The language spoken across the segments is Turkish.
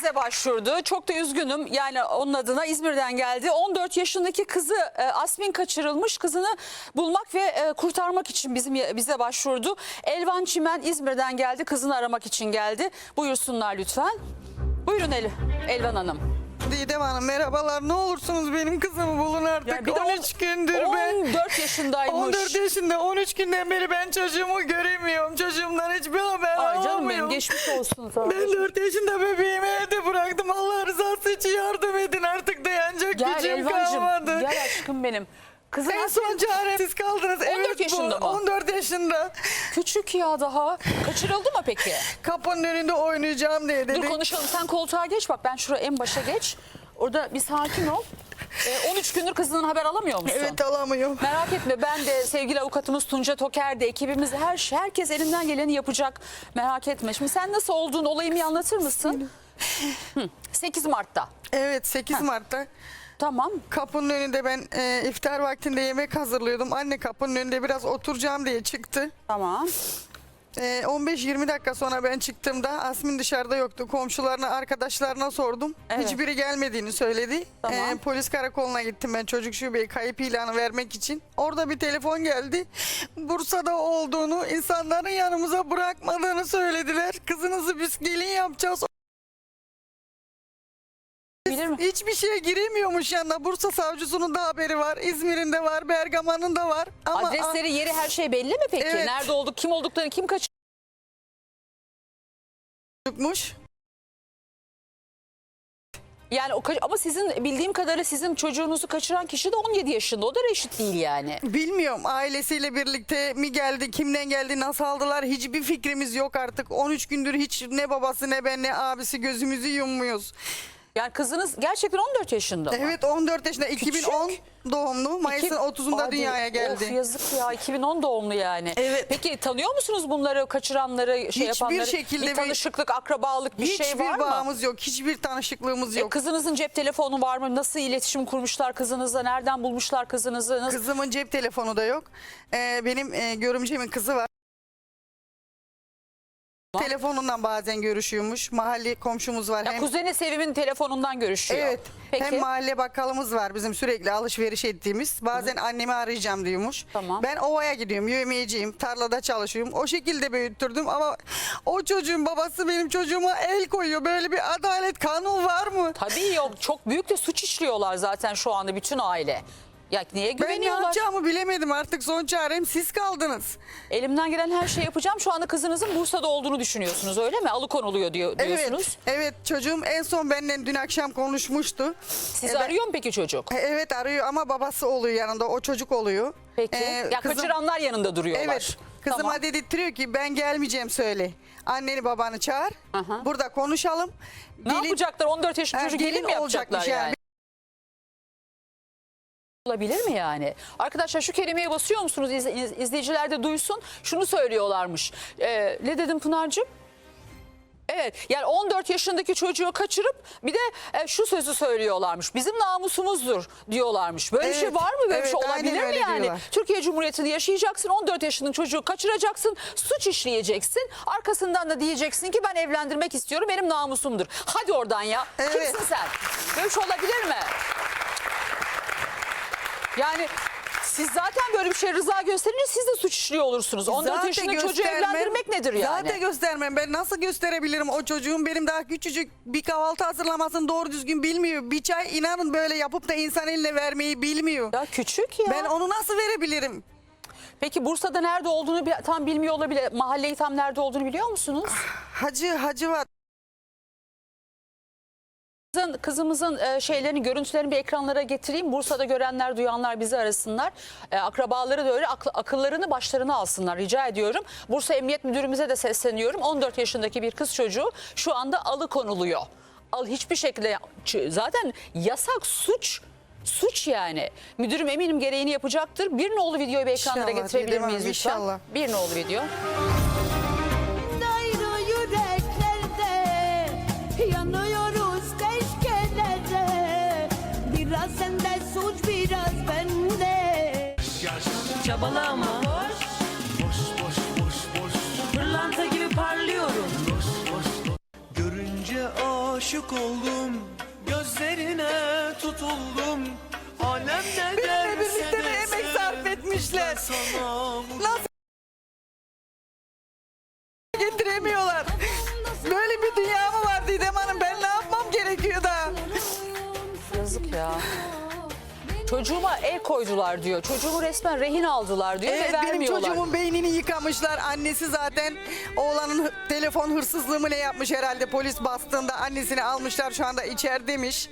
bize başvurdu. Çok da üzgünüm. Yani onun adına İzmir'den geldi. 14 yaşındaki kızı e, Asmin kaçırılmış. Kızını bulmak ve e, kurtarmak için bizim bize başvurdu. Elvan Çimen İzmir'den geldi. Kızını aramak için geldi. Buyursunlar lütfen. Buyurun El Elvan Hanım. Didem Hanım merhabalar. Ne olursunuz benim kızımı bulun artık. Yani bir de 13 gündür ben. 14 yaşındaymış. 14 yaşında 13 günden beri ben çocuğumu göremiyorum. Çocuğumdan hiçbir haber Ay canım benim geçmiş olsun sana. Ben 4 yaşında bebeğimi evde bıraktım. Allah rızası için yardım edin artık dayanacak Gel gücüm Elvancığım. kalmadı. Gel aşkım benim. Kızın En son çare siz kaldınız. 14 evet, yaşında bu, mı? 14 yaşında. küçük ya daha. Kaçırıldı mı peki? Kapının önünde oynayacağım diye dedi. Dur konuşalım. Sen koltuğa geç bak ben şuraya en başa geç. Orada bir sakin ol. Ee, 13 gündür kızından haber alamıyor musun? Evet alamıyorum. Merak etme ben de sevgili avukatımız Tunca Toker de ekibimiz her şey herkes elinden geleni yapacak. Merak etme. Şimdi sen nasıl olduğun olayı bir anlatır mısın? Hı, 8 Mart'ta. Evet 8 Mart'ta. Tamam. Kapının önünde ben e, iftar vaktinde yemek hazırlıyordum. Anne kapının önünde biraz oturacağım diye çıktı. Tamam. E, 15-20 dakika sonra ben çıktığımda Asmin dışarıda yoktu. Komşularına, arkadaşlarına sordum. Evet. Hiçbiri gelmediğini söyledi. Tamam. E, polis karakoluna gittim ben çocuk şubeye kayıp ilanı vermek için. Orada bir telefon geldi. Bursa'da olduğunu, insanların yanımıza bırakmadığını söylediler. Kızınızı biz gelin yapacağız. Bilir mi? Hiçbir şeye giremiyormuş yanına. Bursa savcısının da haberi var. İzmir'in de var. Bergama'nın da var. Ama Adresleri, yeri her şey belli mi peki? Evet. Nerede olduk, kim olduklarını, kim kaçırdı? çocukmuş. Yani o ka- ama sizin bildiğim kadarıyla sizin çocuğunuzu kaçıran kişi de 17 yaşında. O da reşit değil yani. Bilmiyorum ailesiyle birlikte mi geldi, kimden geldi, nasıl aldılar hiçbir fikrimiz yok artık. 13 gündür hiç ne babası ne ben ne abisi gözümüzü yummuyoruz. Yani kızınız gerçekten 14 yaşında mı? Evet 14 yaşında 2010 doğumlu Mayıs'ın İki- 30'unda Hadi, dünyaya Of geldi. yazık ya 2010 doğumlu yani. Evet. Peki tanıyor musunuz bunları kaçıranları şey Hiçbir yapanları? şekilde bir bir- tanışıklık akrabalık bir Hiçbir şey var mı? bağımız yok, hiçbir tanışıklığımız E, yok. kızınızın cep telefonu var mı? Nasıl iletişim kurmuşlar kızınızla? Nereden bulmuşlar kızınızı? Nasıl? Kızımın cep telefonu da yok. Ee, benim e, görümcemin kızı var. Telefonundan bazen görüşüyormuş. Mahalle komşumuz var. Ya hem kuzeni Sevim'in telefonundan görüşüyor. Evet. Peki. Hem mahalle bakkalımız var bizim sürekli alışveriş ettiğimiz. Bazen annemi arayacağım diyormuş. Tamam. Ben ovaya gidiyorum, yövmeyeceğim, tarlada çalışıyorum. O şekilde büyüttürdüm ama o çocuğun babası benim çocuğuma el koyuyor. Böyle bir adalet kanun var mı? Tabii yok. Çok büyük de suç işliyorlar zaten şu anda bütün aile. Ya niye Ben ne güveniyorlar? yapacağımı bilemedim. Artık son çarem siz kaldınız. Elimden gelen her şeyi yapacağım. Şu anda kızınızın Bursa'da olduğunu düşünüyorsunuz öyle mi? Alıkonuluyor diyor, diyorsunuz. Evet. Evet çocuğum en son benden dün akşam konuşmuştu. Sizi E, ben- arıyor mu peki çocuk? E, Evet arıyor ama babası oluyor yanında. O çocuk oluyor. Peki. E, ya kızım- kaçıranlar yanında duruyorlar. Evet. Kızıma Tamam. dedirtiyor ki ben gelmeyeceğim söyle. Anneni babanı çağır. Aha. Burada konuşalım. Ne yapacaklar? 14 yaşında Ha, çocuk gelin, mi yapacaklar yani? Olabilir mi yani? Arkadaşlar şu kelimeye basıyor musunuz? İz, iz- izleyiciler de duysun. Şunu söylüyorlarmış. Ee, ne dedim Pınar'cığım? Evet yani 14 yaşındaki çocuğu kaçırıp bir de e, şu sözü söylüyorlarmış. Bizim namusumuzdur diyorlarmış. Böyle bir şey Evet, var mı? Böyle bir evet, şey aynen olabilir mi yani? diyorlar. Türkiye Cumhuriyeti'nde yaşayacaksın. 14 yaşının çocuğu kaçıracaksın. Suç işleyeceksin. Arkasından da diyeceksin ki ben evlendirmek istiyorum. Benim namusumdur. Hadi oradan ya. Evet. Kimsin sen? Böyle bir şey olabilir mi? Yani siz zaten böyle bir şey rıza gösterince siz de suç işliyor olursunuz. 14 Zaten yaşında çocuğu göstermem- evlendirmek nedir yani? Zaten göstermem. Ben nasıl gösterebilirim o çocuğun benim daha küçücük bir kahvaltı hazırlamasını doğru düzgün bilmiyor. Bir çay inanın böyle yapıp da insan eline vermeyi bilmiyor. Ya küçük ya. Ben onu nasıl verebilirim? Peki Bursa'da nerede olduğunu bi- tam bilmiyor olabilir. Mahalleyi tam nerede olduğunu biliyor musunuz? Hacı hacı var. Kızın, kızımızın e, şeylerini, görüntülerini bir ekranlara getireyim. Bursa'da görenler, duyanlar bizi arasınlar. E, akrabaları da öyle akl- akıllarını başlarına alsınlar rica ediyorum. Bursa Emniyet Müdürümüze de sesleniyorum. 14 yaşındaki bir kız çocuğu şu anda alıkonuluyor. Al hiçbir şekilde zaten yasak suç Suç yani. Müdürüm eminim gereğini yapacaktır. Bir nolu videoyu bir ekranlara İnşallah, getirebilir miyiz lütfen? inşallah. Bir nolu video. Çabalama. Boş Boş boş boş. Boş Pırlanta gibi parlıyorum. Görünce aşık oldum. Gözlerine tutuldum. Alem ne Benimle birlikte bir emek sarf etmişler. Nasıl Çocuğuma el koydular diyor. Çocuğumu resmen rehin aldılar diyor Evet ve benim vermiyorlar. çocuğumun beynini yıkamışlar. Annesi zaten oğlanın telefon hırsızlığı mı ne yapmış herhalde polis bastığında annesini almışlar şu anda içeridemiş.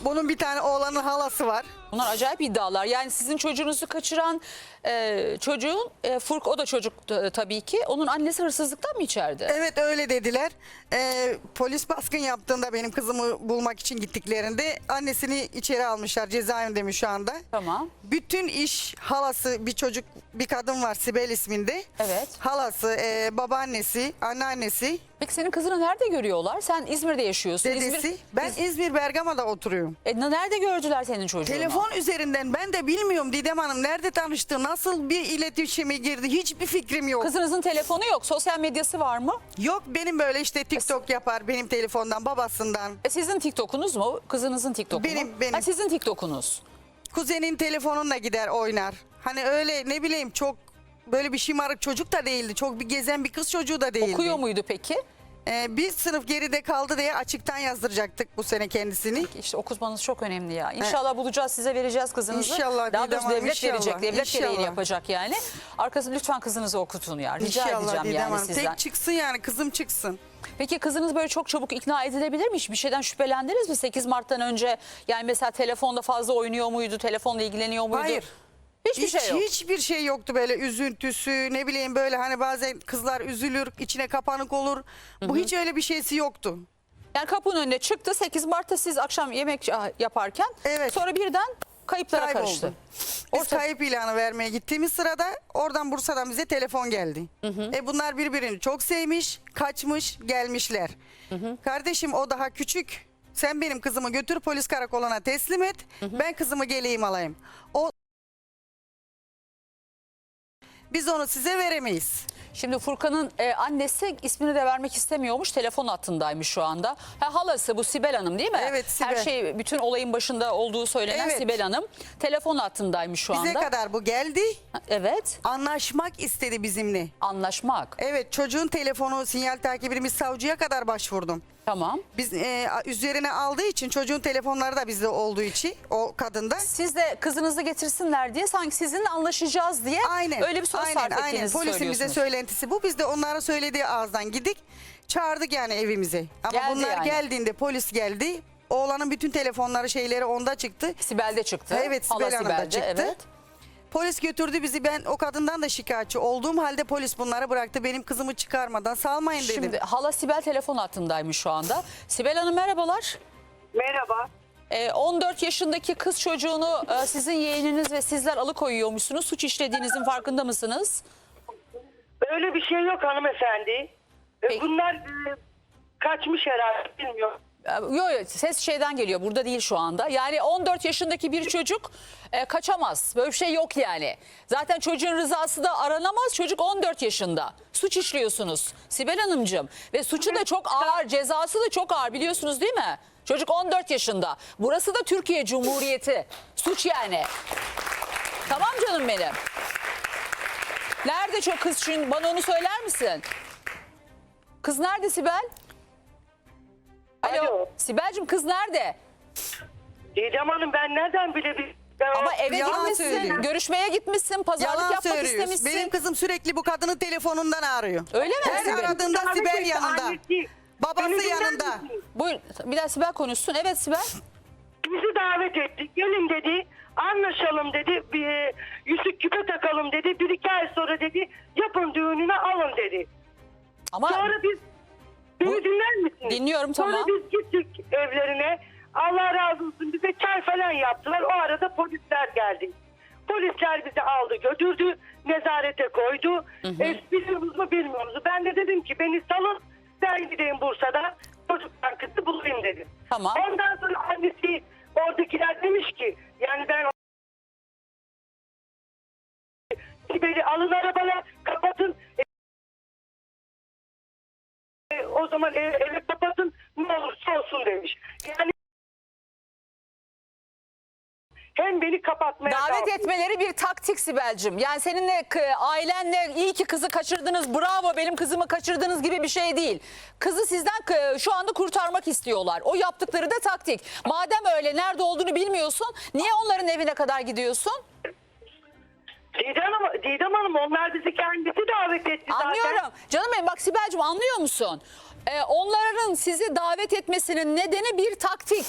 Bunun bir tane oğlanın halası var. Bunlar acayip iddialar. Yani sizin çocuğunuzu kaçıran e, çocuğun, e, Furk o da çocuk e, tabii ki. Onun annesi hırsızlıktan mı içeride? Evet öyle dediler. Ee, polis baskın yaptığında benim kızımı bulmak için gittiklerinde annesini içeri almışlar cezaevinde şu anda. Tamam. Bütün iş halası bir çocuk bir kadın var Sibel isminde. Evet. Halası, e, babaannesi, anneannesi, Peki senin kızını nerede görüyorlar? Sen İzmir'de yaşıyorsun. dedesi. İzmir, ben İz- İzmir Bergama'da oturuyorum. E, nerede gördüler senin çocuğunu? Telefon üzerinden ben de bilmiyorum Didem Hanım nerede tanıştı, nasıl bir iletişime girdi hiçbir fikrim yok. Kızınızın telefonu yok. Sosyal medyası var mı? Yok benim böyle işte TikTok yapar benim telefondan babasından. E, sizin TikTok'unuz mu? Kızınızın TikTok'u mu? Benim, benim. Ha, sizin TikTok'unuz. Kuzenin telefonunla gider oynar. Hani öyle ne bileyim çok böyle bir şımarık çocuk da değildi. Çok bir gezen bir kız çocuğu da değildi. Okuyor muydu peki? Ee, bir sınıf geride kaldı diye açıktan yazdıracaktık bu sene kendisini. İşte okutmanız çok önemli ya. İnşallah bulacağız size vereceğiz kızınızı. İnşallah Daha Didem doğrusu Hanım, devlet inşallah, verecek. Devlet inşallah. gereğini yapacak yani. Arkasını lütfen kızınızı okutun ya. Rica İnşallah edeceğim Didem yani Hanım. sizden. Tek çıksın yani kızım çıksın. Peki kızınız böyle çok çabuk ikna edilebilir mi? Hiçbir şeyden şüphelendiniz mi 8 Mart'tan önce? Yani mesela telefonda fazla oynuyor muydu? Telefonla ilgileniyor muydu? Hayır. Hiçbir Hiç, şey yok. Hiçbir şey yoktu böyle üzüntüsü ne bileyim böyle hani bazen kızlar üzülür içine kapanık olur. Bu hiç öyle bir şeysi yoktu. Yani kapının önüne çıktı 8 Mart'ta siz akşam yemek ah, yaparken Evet. sonra birden kayıplara Kayboldu. karıştı. Biz Orta- kayıp ilanı vermeye gittiğimiz sırada oradan Bursa'dan bize telefon geldi. E bunlar birbirini çok sevmiş, kaçmış, gelmişler. Kardeşim o daha küçük. Sen benim kızımı götür polis karakoluna teslim et. Ben kızımı geleyim alayım. O biz onu size veremeyiz. Şimdi Furkan'ın e, annesi ismini de vermek istemiyormuş. Telefon hattındaymış şu anda. Ha, halası bu Sibel Hanım değil mi? Evet, Sibel. Her şey bütün olayın başında olduğu söylenen Evet. Sibel Hanım. Telefon hattındaymış şu Bize anda. kadar bu geldi. Evet. Anlaşmak istedi bizimle. Anlaşmak. Evet çocuğun telefonu sinyal takibimiz savcıya kadar başvurdum. Tamam. Biz e, üzerine aldığı için çocuğun telefonları da bizde olduğu için o kadında. Siz de kızınızı getirsinler diye sanki sizinle anlaşacağız diye Aynen. öyle bir söz aynen, sarf aynen. Polisin bize söylentisi bu. Biz de onların söylediği ağızdan gidik. Çağırdık yani evimize. Ama Geldi bunlar yani. geldiğinde polis geldi. Oğlanın bütün telefonları şeyleri onda çıktı. Sibel'de çıktı. Evet Sibel Hala Hanım da Sibel'de, çıktı. Evet. Polis götürdü bizi. Ben o kadından da şikayetçi olduğum halde polis bunları bıraktı. Benim kızımı çıkarmadan salmayın dedim. Şimdi hala Sibel telefon hattındaymış şu anda. Sibel Hanım merhabalar. Merhaba. Ee, 14 yaşındaki kız çocuğunu e, sizin yeğeniniz ve sizler alıkoyuyormuşsunuz. Suç işlediğinizin farkında mısınız? Öyle bir şey yok hanımefendi. E, Peki. Bunlar e, kaçmış herhalde bilmiyorum. Yok ses şeyden geliyor burada değil şu anda. Yani 14 yaşındaki bir çocuk e, kaçamaz. Böyle bir şey yok yani. Zaten çocuğun rızası da aranamaz. Çocuk 14 yaşında. Suç işliyorsunuz Sibel Hanımcığım. Ve suçu da çok ağır cezası da çok ağır biliyorsunuz değil mi? Çocuk 14 yaşında. Burası da Türkiye Cumhuriyeti. Suç yani. Tamam canım benim. Nerede çok kız bana onu söyler misin? Kız nerede Sibel? Sibel'cim kız nerede? Didem Hanım ben nereden bilebilirim? Ben Ama eve Yalan gitmişsin, söylüyor. görüşmeye gitmişsin, pazarlık Yalan yapmak söylüyoruz. istemişsin. Benim kızım sürekli bu kadının telefonundan arıyor. Öyle mi Her Sibel? aradığında Sibel etti, yanında. annesi. Babası Beni dinler yanında. misin? Buyur bir daha Sibel konuşsun. Evet Sibel. Bizi davet etti. Gelin dedi. Anlaşalım dedi. Bir, e, yüzük küpe takalım dedi. Bir iki ay sonra dedi. Yapın düğününü alın dedi. Ama Sonra biz beni dinler misiniz? Dinliyorum, Sonra tamam. biz gittik evlerine. Allah razı olsun bize çay falan yaptılar. O arada polisler geldi. Polisler bizi aldı götürdü. Nezarete koydu. E, biliyoruz mu bilmiyoruz. Ben de dedim ki beni salın. Ben gideyim Bursa'da. Çocuktan kızı bulayım dedim. Tamam. Ondan sonra annesi oradakiler demiş ki yani ben Sibel'i alın arabaya kapatın. E, o zaman eve, eve kapatın. Ne olursa olsun demiş. Yani hem beni kapatmaya Davet etmeleri bir taktik Sibel'cim. Yani seninle k- ailenle iyi ki kızı kaçırdınız bravo benim kızımı kaçırdınız gibi bir şey değil. Kızı sizden k- şu anda kurtarmak istiyorlar. O yaptıkları da taktik. Madem öyle nerede olduğunu bilmiyorsun niye onların evine kadar gidiyorsun? Didem, Hanım- Didem Hanım onlar bizi kendisi davet etti zaten. Anlıyorum. Canım benim bak Sibel'cim anlıyor musun? Ee, onların sizi davet etmesinin nedeni bir taktik.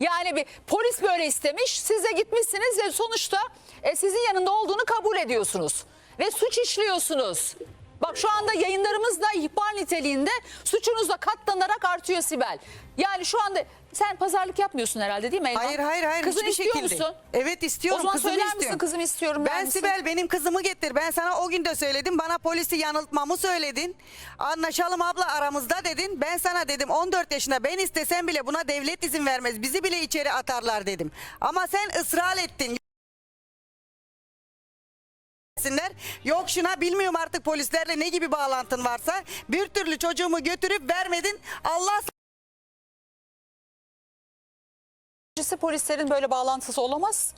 Yani bir polis böyle istemiş, siz de gitmişsiniz ve sonuçta e, sizin yanında olduğunu kabul ediyorsunuz ve suç işliyorsunuz. Bak şu anda yayınlarımız da ihbar niteliğinde suçunuz da katlanarak artıyor Sibel. Yani şu anda sen pazarlık yapmıyorsun herhalde değil mi Elvan? Hayır hayır hayır Kızını hiçbir istiyor şekilde. musun? Evet istiyorum O zaman kızımı söyler misin istiyorum. kızımı istiyorum der Ben misin? Sibel benim kızımı getir. Ben sana o gün de söyledim. Bana polisi yanıltmamı söyledin. Anlaşalım abla aramızda dedin. Ben sana dedim 14 yaşında ben istesem bile buna devlet izin vermez. Bizi bile içeri atarlar dedim. Ama sen ısrar ettin. Desinler. Yok şuna bilmiyorum artık polislerle ne gibi bağlantın varsa bir türlü çocuğumu götürüp vermedin. Allah Birincisi polislerin böyle bağlantısı olamaz.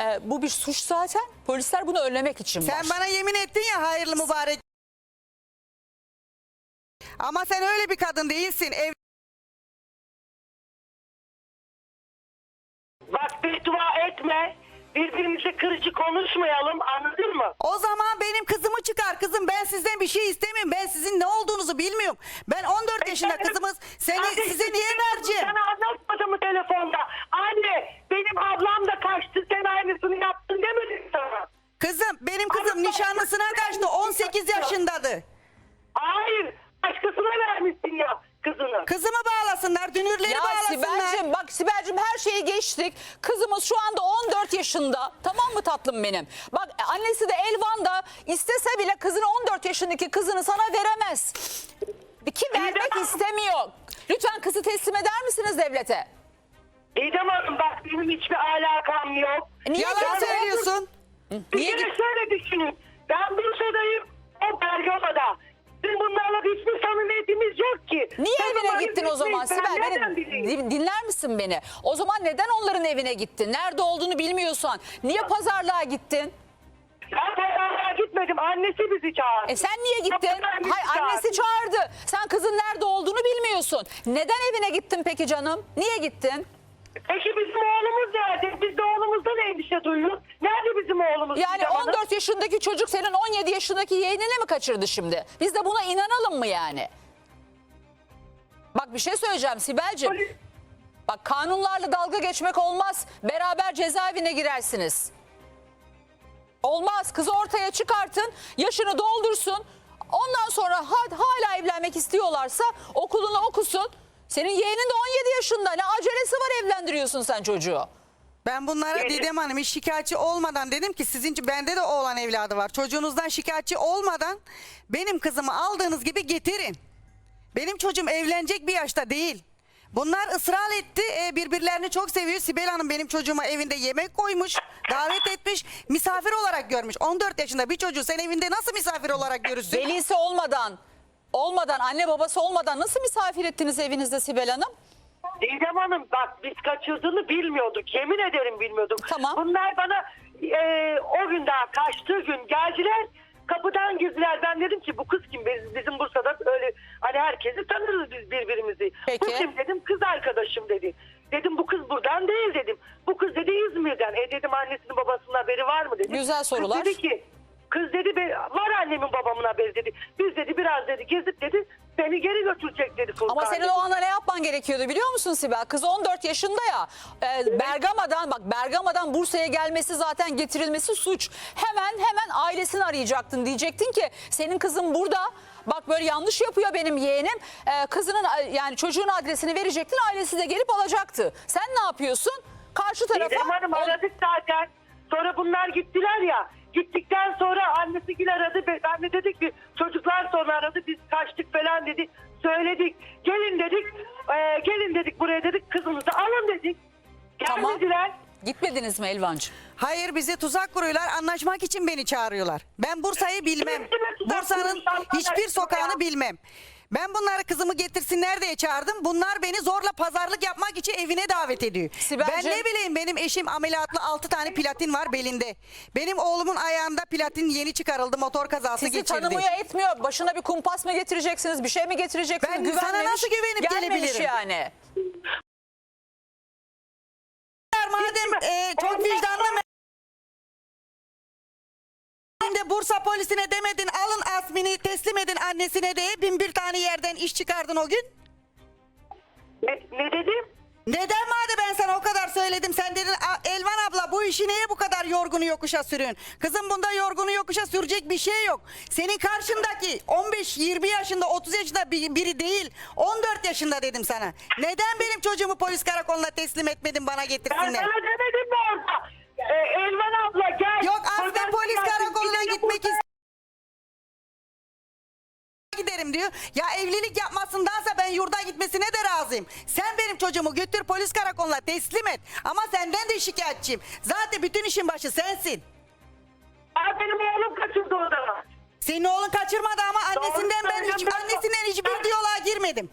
Ee, bu bir suç zaten. Polisler bunu önlemek için var. Sen bana yemin ettin ya hayırlı mübarek. Ama sen öyle bir kadın değilsin. Ev Bak beddua etme. Birbirimize kırıcı konuşmayalım anladın mı? o zaman benim kızımı çıkar kızım. Ben sizden bir şey istemiyorum. Ben sizin ne olduğunuzu bilmiyorum. Ben 14 yaşında kızımız. Seni Kardeşim, size niye vereceğim? Sana anlatmadım mı telefonda? Anne benim ablam da kaçtı sen aynısını yaptın demedim sana. Kızım benim kızım nişanlısına kaçtı. 18 yaşındadı. Hayır başkasına vermişsin ya. Kızımı bağlasınlar. Dünürleri Ya bağlasınlar. Sibel'cim bak Sibel'cim her şeyi geçtik. Kızımız şu anda 14 yaşında. Tamam mı tatlım benim? Bak annesi de Elvan da istese bile kızını 14 yaşındaki kızını sana veremez. Ki vermek istemiyor. Lütfen kızı teslim eder misiniz devlete? Didem Hanım bak benim hiçbir alakam yok. E Niye Yalan söylüyorsun. Bir Niye kere git- şöyle düşünün. Ben Bursa'dayım. O Bergama'da. Bizim bunlarla hiçbir samimiyetimiz yok ki. Niye Ben evine gittin o zaman. Ben Sibel? nereden Beni bileyim? dinler misin beni? O zaman neden onların evine gittin? Nerede olduğunu bilmiyorsan. Niye pazarlığa gittin? Ben pazarlığa gitmedim. Annesi bizi çağırdı. E sen niye gittin? Hayır annesi çağırdı. Sen kızın nerede olduğunu bilmiyorsun. Neden evine gittin peki canım? Niye gittin? Peki bizim oğlumuz nerede? Biz de oğlumuzdan endişe duyuyoruz. Nerede bizim oğlumuz? Yani Didem Hanım? 14 yaşındaki çocuk senin 17 yaşındaki yeğenini mi kaçırdı şimdi? Biz de buna inanalım mı yani? Bak bir şey söyleyeceğim Sibel'ciğim. Polis- Bak kanunlarla dalga geçmek olmaz. Beraber cezaevine girersiniz. Olmaz. Kızı ortaya çıkartın. Yaşını doldursun. Ondan sonra ha- hala evlenmek istiyorlarsa okulunu okusun. Senin yeğenin de 17 yaşında. Ne acelesi var evlendiriyorsun sen çocuğu. Ben bunlara Evet. Didem Hanım hiç şikayetçi olmadan dedim ki sizin bende de oğlan evladı var. Çocuğunuzdan şikayetçi olmadan benim kızımı aldığınız gibi getirin. Benim çocuğum evlenecek bir yaşta değil. Bunlar ısrar etti. e, birbirlerini çok seviyor. Sibel Hanım benim çocuğuma evinde yemek koymuş, davet etmiş, misafir olarak görmüş. 14 yaşında bir çocuğu sen evinde nasıl misafir olarak görürsün? Velisi olmadan, olmadan, anne babası olmadan nasıl misafir ettiniz evinizde Sibel Hanım? Didem Hanım bak biz kaçırdığını bilmiyorduk. Yemin ederim bilmiyorduk. Tamam. Bunlar bana e, o gün daha kaçtığı gün geldiler. Kapıdan girdiler. Ben dedim ki bu kız kim? Biz, bizim Bursa'da öyle hani herkesi tanırız biz birbirimizi. Peki. Bu kim dedim? Kız arkadaşım dedi. Dedim bu kız buradan değil dedim. Bu kız dedi İzmir'den. E dedim annesinin babasının haberi var mı dedim. Güzel sorular. Kız dedi ki Kız dedi "be- var annemin babamın haberi dedi. Biz dedi biraz dedi gezip dedi beni geri götürecek dedi Furkan. Ama senin o anda ne yapman gerekiyordu biliyor musun Sibel? Kız 14 yaşında ya. Ee, Bergama'dan bak Bergama'dan Bursa'ya gelmesi zaten getirilmesi suç. Hemen hemen ailesini arayacaktın. Diyecektin ki senin kızın burada. Bak böyle yanlış yapıyor benim yeğenim. Ee, kızının yani çocuğun adresini verecektin. Ailesi de gelip alacaktı. Sen ne yapıyorsun? Karşı tarafa Didem Hanım aradık zaten. Sonra bunlar gittiler ya. Gittikten sonra annesi gül aradı. Be- Ben de dedik ki çocuklar sonra aradı. Biz kaçtık falan dedi. Söyledik. Gelin dedik. Ee, gelin dedik buraya dedik. Kızımızı alın dedik. Tamam. Gelmediler. Gitmediniz mi Elvancığım? Hayır bize tuzak kuruyorlar. Anlaşmak için beni çağırıyorlar. Ben Bursa'yı bilmem. Bursa'nın hiçbir sokağını bilmem. Ben bunları kızımı getirsinler diye çağırdım. Bunlar beni zorla pazarlık yapmak için evine davet ediyor. Sibel'cim- Ben ne bileyim benim eşim ameliyatlı 6 tane platin var belinde. Benim oğlumun ayağında platin yeni çıkarıldı motor kazası Sizi geçirdi. tanımıyor etmiyor. Başına bir kumpas mı getireceksiniz? Bir şey mi getireceksiniz? Ben sana Güvenmemiş, nasıl güvenip gelmemiş gelebilirim? yani. Madem e, çok vicdanlı Şimdi Bursa polisine demedin alın Asmin'i teslim edin annesine de bin bir tane yerden iş çıkardın o gün. Ne, ne dedim? Neden madem ben sana o kadar söyledim sen dedin "A- Elvan abla bu işi neye bu kadar yorgunu yokuşa sürüyorsun? Kızım bunda yorgunu yokuşa sürecek bir şey yok. Senin karşındaki 15-20 yaşında 30 yaşında bir- biri değil 14 yaşında dedim sana. Neden benim çocuğumu polis karakoluna teslim etmedin bana Ben getirsinler? sana demedim mi orada? Ee, Elvan abla gel. Yok Pazartesi polis karakoluna gitmek burada. istiyor. giderim diyor. Ya evlilik yapmasındansa ben yurda gitmesine de razıyım. Sen benim çocuğumu götür polis karakoluna teslim et. Ama senden de şikayetçiyim. Zaten bütün işin başı sensin. Aa, benim oğlum kaçırdı o zaman. Senin oğlun kaçırmadı ama annesinden ben hiç söylüyorum. annesinden hiçbir diyaloğa girmedim.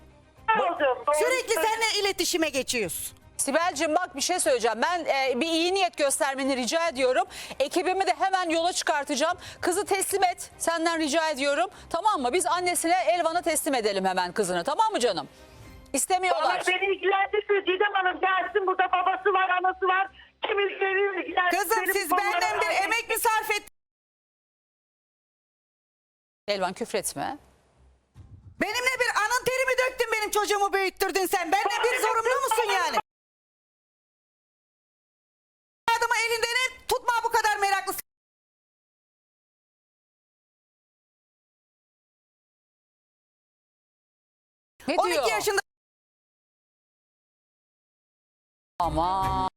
Oğlum, doğru Sürekli söylüyorsun. seninle iletişime geçiyoruz. Sibel'cim bak bir şey söyleyeceğim. Ben e, bir iyi niyet göstermeni rica ediyorum. Ekibimi de hemen yola çıkartacağım. Kızı teslim et. Senden rica ediyorum. Tamam mı? Biz annesine Elvan'a teslim edelim hemen kızını. Tamam mı canım? İstemiyorlar. Vallahi beni ilgilendirmiyor Didem Hanım gelsin burada babası var anası var. Kim ilgilendir. Kızım siz benden bir emek mi sarf ettiniz? Elvan küfretme. Benimle bir anın terimi döktün benim çocuğumu büyüttürdün sen. Benden bir sorumlu musun yani? Ne 12 diyor? yaşında Ama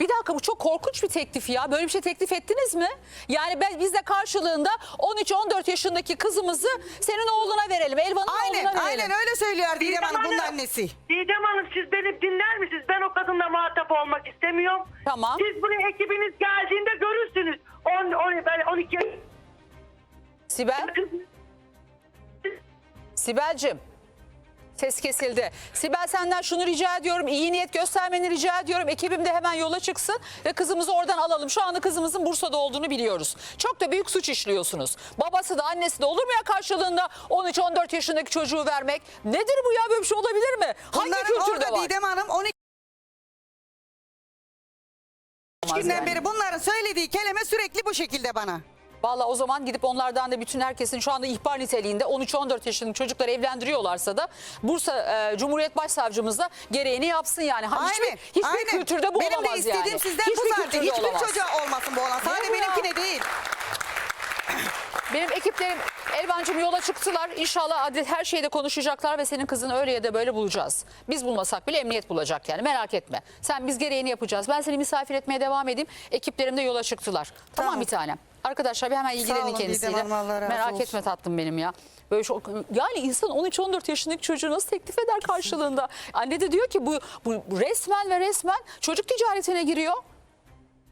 Bir dakika bu çok korkunç bir teklif ya. Böyle bir şey teklif ettiniz mi? Yani ben biz de karşılığında 13-14 yaşındaki kızımızı senin oğluna verelim. Elvan'ın aynen oğluna verelim. aynen öyle söylüyor Didem Didem Hanım bunun annesi. Didem Hanım siz beni dinler misiniz? Ben o kadınla muhatap olmak istemiyorum. Tamam. Siz bunu ekibiniz geldiğinde görürsünüz. 10, 10, ben 12 Sibel, Sibel'cim. Ses kesildi. Sibel senden şunu rica ediyorum. iyi niyet göstermeni rica ediyorum. Ekibim de hemen yola çıksın ve kızımızı oradan alalım. Şu anda kızımızın Bursa'da olduğunu biliyoruz. Çok da büyük suç işliyorsunuz. Babası da annesi de olur mu ya karşılığında 13-14 yaşındaki çocuğu vermek? Nedir bu ya böyle bir şey olabilir mi? Hangi Bunların kültürde orada var? Didem Hanım 12 Olmaz günden yani. beri bunların söylediği kelime sürekli bu şekilde bana. Valla o zaman gidip onlardan da bütün herkesin şu anda ihbar niteliğinde 13-14 yaşındaki çocukları evlendiriyorlarsa da Bursa e, Cumhuriyet Başsavcımız da gereğini yapsın yani. Ha, hiçbir, Aynen. hiçbir aynen. kültürde bu Benim olamaz de istediğim yani. sizden hiçbir bu zaten. Hiçbir olamaz. çocuğa olmasın bu olan. Sadece benimkine değil. Benim ekiplerim Elvancığım yola çıktılar. İnşallah her şeyde konuşacaklar ve senin kızını öyle ya da böyle bulacağız. Biz bulmasak bile emniyet bulacak yani merak etme. Sen biz gereğini yapacağız. Ben seni misafir etmeye devam edeyim. Ekiplerim de yola çıktılar. Tamam, Tamam. bir tanem. Arkadaşlar bir hemen ilgilenin kendisiyle. Merak olsun. etme tatlım benim ya. Böyle çok, yani insan 13-14 yaşındaki çocuğu nasıl teklif eder karşılığında? Anne de diyor ki bu bu resmen ve resmen çocuk ticaretine giriyor.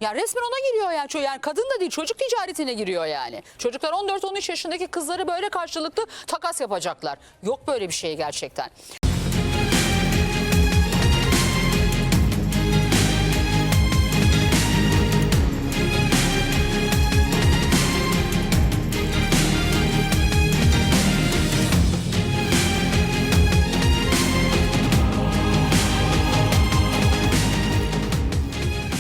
Ya resmen ona giriyor yani. Ço- Yani kadın da değil çocuk ticaretine giriyor yani. Çocuklar 14-13 yaşındaki kızları böyle karşılıklı takas yapacaklar. Yok böyle bir şey gerçekten.